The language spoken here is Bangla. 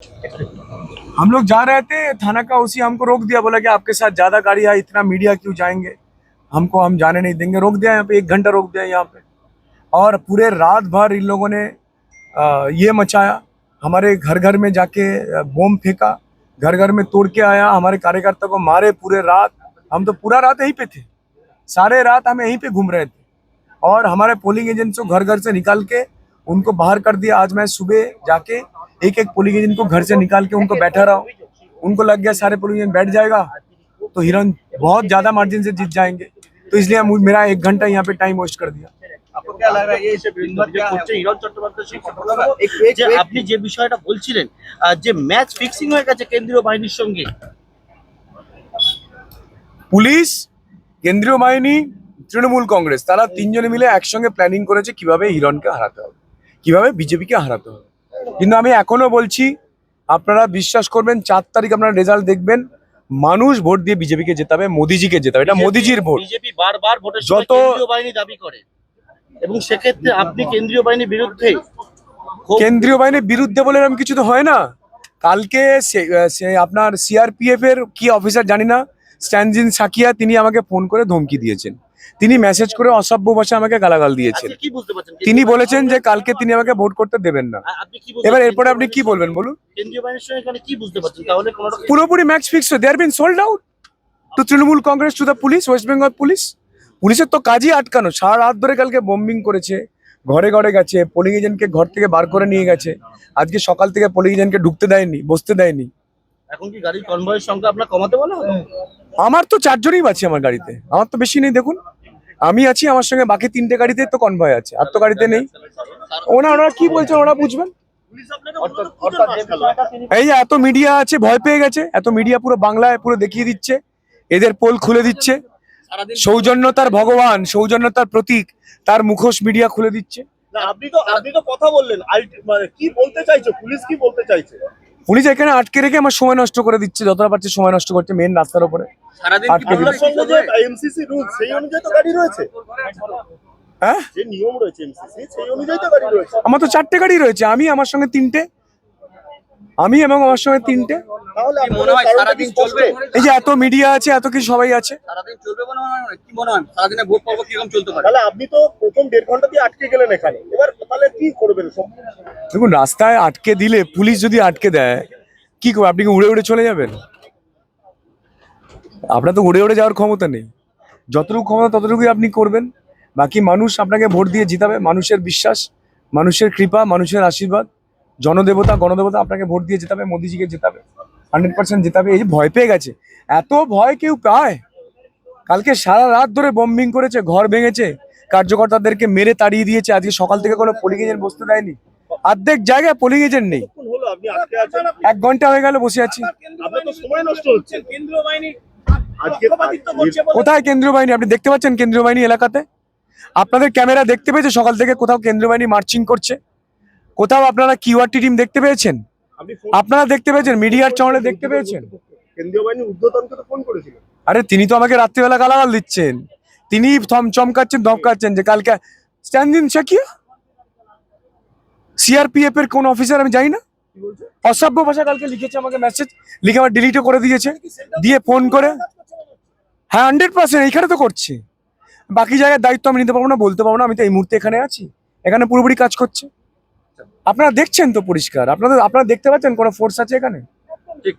हम लोग जा रहे थे, थाना का उसी हमको रोक दिया, बोला कि आपके साथ ज़्यादा गाड़ी है इतना मीडिया क्यों जाएँगे? हमको हम जाने नहीं देंगे, रोक दिया यहाँ पे, एक घंटा रोक दिया यहाँ पे। और पूरे रात भर इन लोगों ने ये मचाया। हमारे घर घर में जाके बम फेंका घर घर में तोड़ के आया, हमारे कार्यकर्ता को मारे पूरे रात। हम तो पूरा रात यहीं पे थे। सारे रात हम यहीं पे घूम रहे थे। और हमारे पोलिंग एजेंट्स को घर घर से निकाल के, उनको बाहर कर दिया। आज मैं सुबह जाके एक एक पोलिंग एजेंट को घर से निकाल के उनको बैठा रहा हूँ उनको लग गया सारे पोलिंग एजेंट बैठ जाएगा तो हिरन बहुत ज्यादा मार्जिन से जीत जाएंगे तो इसलिए हम मेरा एक घंटा यहाँ पे टाइम वेस्ट कर दिया आपको क्या लग रहा है ये इसे दिनभर যে করছে হিরণ চট্টোপাধ্যায় সেই ঘটনা যে আপনি যে বিষয়টা বলছিলেন আহ, যে ম্যাচ ফিক্সিং হয়ে গেছে কেন্দ্রীয় বাহিনীর সঙ্গে পুলিশ কেন্দ্রীয় বাহিনী তৃণমূল কংগ্রেস তারা তিনজনে মিলে একসঙ্গে প্ল্যানিং করেছে কিভাবে হিরণকে হারাতে হবে কিভাবে বিজেপিকে হারাতে হবে কিন্তু আমি এখনও বলছি আপনারা বিশ্বাস করবেন চার তারিখ আপনারা রেজাল্ট দেখবেন মানুষ ভোট দিয়ে বিজেপিকে জেতাবে মোদিজিকে জেতাবে এটা মোদিজির ভোট। বিজেপি বারবার ভোটের যত- বাহিনী দাবি করে। এবং সেক্ষেত্রে আপনি কেন্দ্রীয় বাহিনীর বিরুদ্ধে কেন্দ্রীয় বাহিনীর বিরুদ্ধে বলে এরকম কিছু তো হয় না। কালকে আপনার সিআরপিএফ এর কি অফিসার জানি না স্ট্যানজিন সাকিয়া তিনি আমাকে ফোন করে ধমকি দিয়েছেন। তিনি মেসেজ করে অসভ্য ভাষায় আমাকে গালাগাল দিয়েছেন। পারছেন? তিনি বলেছেন যে কালকে তিনি আমাকে ভোট করতে দেবেন না। এবার এরপরে আপনি কি বলবেন বলুন? পুরোপুরি match fix they are been sold out to Trinamool Congress to the police West Bengal police পুলিশের তো কাজই আটকানো। সারা রাত ধরে কালকে বোম্বিং করেছে ঘরে ঘরে গেছে পোলিং এজেন্টকে ঘর থেকে বার করে নিয়ে গেছে। আজকে সকাল থেকে পোলিং এজেন্টকে ঢুকতে দেয়নি বসতে দেয়নি। এখন কি গাড়ির কনভয়ের সংখ্যা আপনার কমাতে বলা হলো? আমার তো চারজনই আছে আমার গাড়িতে। আমার তো বেশি নেই দেখুন। আমি আছি আমার সঙ্গে বাকি তিনটে গাড়িতে তো কনভয় আছে। আর তো গাড়িতে নেই। ওনা ওনারা কি বলছেন ওরা বুঝবেন? এই যে এত মিডিয়া আছে ভয় পেয়ে গেছে। এত মিডিয়া পুরো বাংলায় পুরো দেখিয়ে দিচ্ছে। এদের পোল খুলে দিচ্ছে। সৌজন্যতার ভগবান সৌজন্যতার প্রতীক তার মুখোশ মিডিয়া খুলে দিচ্ছে। আপনি তো আপনি তো কথা বললেন। মানে কি বলতে চাইছো? পুলিশ কি বলতে চাইছে? পুলিশ এখানে আটকে রেখে আমার সময় নষ্ট করে দিচ্ছে যতটা পারছে সময় নষ্ট করছে মেন রাস্তার উপরে। আটকে আপনার দিচ্ছে। সঙ্গে যে এমসিসি রুল সেই অনুযায়ী তো গাড়ি রয়েছে। হ্যাঁ? যে নিয়ম রয়েছে এমসিসি সেই অনুযায়ী তো গাড়ি রয়েছে। আমার তো চারটে গাড়ি রয়েছে আমি আমার সঙ্গে তিনটে আমি এবং আমার সঙ্গে তিনটে। মনে হয়? এই যে এত মিডিয়া আছে এত কিছু সবাই আছে। সারাদিন চলবে মনে হয়? না? কি মনে হয়? সারাদিনে ভোট পর্ব কীরকম চলতে পারে? তাহলে আপনি তো প্রথম দেড় ঘণ্টা দিয়ে আটকে গেলেন এখানে। এবার কি করবেন দেখুন, রাস্তায় আটকে দিলে, পুলিশ যদি আটকে দেয়, কি করবে? আপনি কি উড়ে উড়ে চলে যাবেন? আপনার তো উড়ে উড়ে যাওয়ার ক্ষমতা নেই। যতটুকু ক্ষমতা, ততটুকুই আপনি করবেন। বাকি মানুষ আপনাকে ভোট দিয়ে জিতাবে। মানুষের বিশ্বাস, মানুষের কৃপা, মানুষের আশীর্বাদ, জনদেবতা, গণদেবতা আপনাকে ভোট দিয়ে জেতাবে, মোদিজিকে জেতাবে, হান্ড্রেড পার্সেন্ট জেতাবে। এই ভয় পেয়ে গেছে। এত ভয় কেউ পায়? কালকে সারা রাত ধরে বম্বিং করেছে, ঘর ভেঙেছে। কার্যকর্তাদেরকে মেরে তাড়িয়ে দিয়েছে। আজকে সকাল থেকে কোনো পোলিং এজেন্ট বসতে দেয়নি। অর্ধেক জায়গায় পোলিং এজেন্ট নেই। কোন হলো? আপনি আটকে আছেন? এক ঘণ্টা হয়ে গেল বসে আছি। আপনার তো সময় নষ্ট হচ্ছে। কেন্দ্রীয় বাহিনী আজকে কোথায় কেন্দ্রীয় বাহিনী? আপনি দেখতে পাচ্ছেন কেন্দ্রীয় বাহিনী এলাকাতে? আপনাদের ক্যামেরা দেখতে পেয়েছে? সকাল থেকে কোথাও কেন্দ্রীয় বাহিনী মার্চিং করছে। কোথাও আপনারা কিউআরটি টিম দেখতে পেয়েছেন? আপনারা দেখতে পেয়েছেন? মিডিয়ার চলে দেখতে পেয়েছেন? কেন্দ্রীয় বাহিনী ঊর্ধ্বতনকে তো ফোন করেছিলেন আরে তিনি তো আমাকে রাত্রিবেলা গালাগাল দিচ্ছেন। তিনি চমকাচ্ছেন, ধমকাচ্ছেন যে কালকে স্ট্যান্ডিন শাকিয়া? সিআরপিএফ এর কোন অফিসার আমি জানি না। অসভ্য ভাষা কালকে লিখেছে আমাকে মেসেজ লিখে আমার ডিলিটও করে দিয়েছে। দিয়ে ফোন করে। হ্যাঁ হান্ড্রেড পার্সেন্ট এইখানে তো করছে। বাকি জায়গার দায়িত্ব আমি নিতে পারব না, বলতে পারব না, আমি তো এই মুহূর্তে এখানে আছি। এখানে পুরোপুরি কাজ করছে। আপনারা দেখছেন তো পরিষ্কার। আপনাদের, আপনারা দেখতে পাচ্ছেন কোনো ফোর্স আছে এখানে? ঠিক।